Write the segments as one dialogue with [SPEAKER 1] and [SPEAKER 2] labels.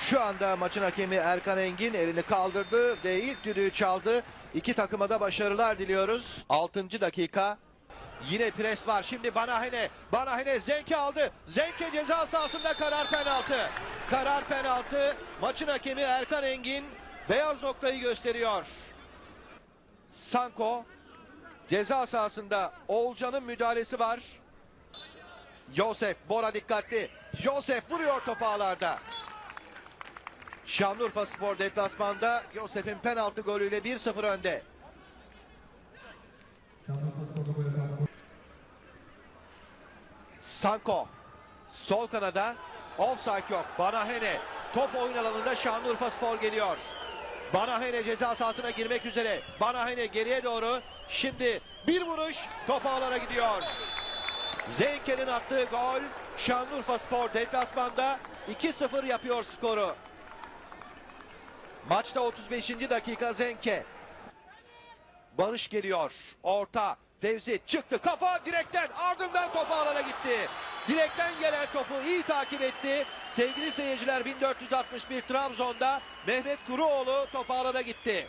[SPEAKER 1] Şu anda maçın hakemi Erkan Engin elini kaldırdı ve ilk düdüğü çaldı. İki takıma da başarılar diliyoruz. 6. dakika. Yine pres var. Şimdi Banahene. Banahene Zenke aldı. Zenke ceza sahasında karar penaltı. Karar penaltı. Maçın hakemi Erkan Engin beyaz noktayı gösteriyor. Sanko ceza sahasında Oğulcan'ın müdahalesi var. Yosef Bora dikkatli. Yosef vuruyor topu ağlarda. Şanlıurfa Spor deplasmanda Yosef'in penaltı golüyle 1-0 önde. Sanko sol kanada offside yok. Banahene top oyun alanında Şanlıurfa Spor geliyor. Banahene ceza sahasına girmek üzere. Banahene geriye doğru. Şimdi bir vuruş top ağlara gidiyor. Zenke'nin attığı gol Şanlıurfa Spor deplasmanda 2-0 yapıyor skoru. Maçta 35. dakika Zenke. Barış geliyor. Orta. Fevzi çıktı. Kafa direkten ardından topu alana gitti. Direkten gelen topu iyi takip etti. Sevgili seyirciler 1461 Trabzon'da Mehmet Kuruoğlu topu alana gitti.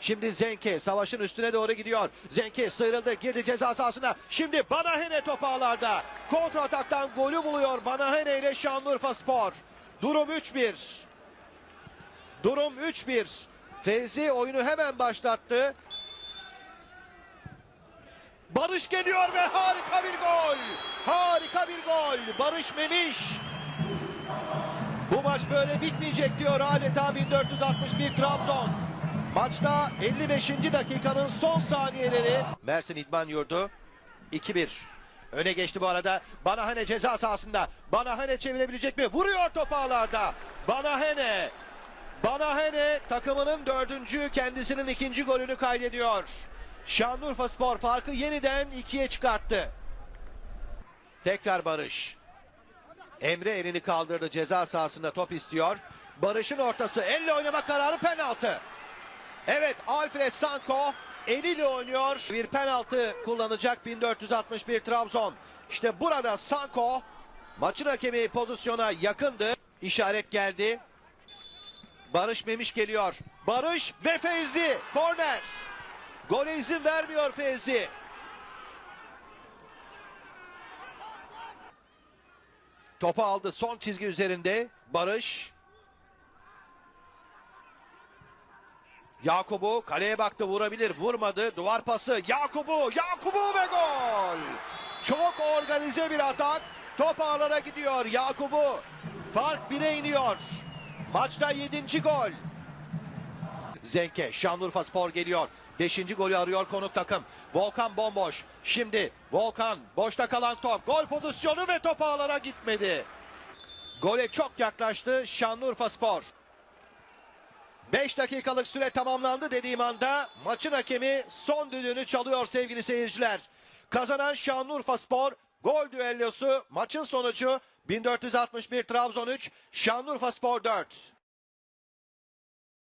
[SPEAKER 1] Şimdi Zenke savaşın üstüne doğru gidiyor. Zenke sıyrıldı girdi ceza sahasına. Şimdi Banahene topu ağlarda. Kontra ataktan golü buluyor Banahene ile Şanlıurfa Spor. Durum 3-1. Durum 3-1. Fevzi oyunu hemen başlattı. Barış geliyor ve harika bir gol. Harika bir gol. Barış Memiş. Bu maç böyle bitmeyecek diyor adeta 1461 Trabzon. Maçta 55. dakikanın son saniyeleri. Mersin İdman Yurdu 2-1. Öne geçti bu arada. Banahane ceza sahasında. Banahane çevirebilecek mi? Vuruyor topu ağlarda. Banahane. Banahene takımının dördüncü kendisinin ikinci golünü kaydediyor. Şanlıurfa Spor farkı yeniden ikiye çıkarttı. Tekrar Barış. Emre elini kaldırdı ceza sahasında top istiyor. Barış'ın ortası elle oynama kararı penaltı. Evet Alfred Sanko eliyle oynuyor. Bir penaltı kullanacak 1461 Trabzon. İşte burada Sanko maçın hakemi pozisyona yakındı. İşaret geldi. Barış Memiş geliyor. Barış ve Fevzi. Korner. Gole izin vermiyor Fevzi. Topu aldı son çizgi üzerinde. Barış. Yakubu kaleye baktı vurabilir vurmadı duvar pası Yakubu Yakubu ve gol çok organize bir atak top ağlara gidiyor Yakubu fark 1'e iniyor maçta 7. gol Zenke Şanlıurfa Spor geliyor 5. golü arıyor konuk takım Volkan bomboş şimdi Volkan boşta kalan top gol pozisyonu ve top ağlara gitmedi gole çok yaklaştı Şanlıurfa Spor 5 dakikalık süre tamamlandı dediğim anda maçın hakemi son düdüğünü çalıyor sevgili seyirciler. Kazanan Şanlıurfa Spor gol düellosu maçın sonucu 1461 Trabzon 3 Şanlıurfa Spor 4.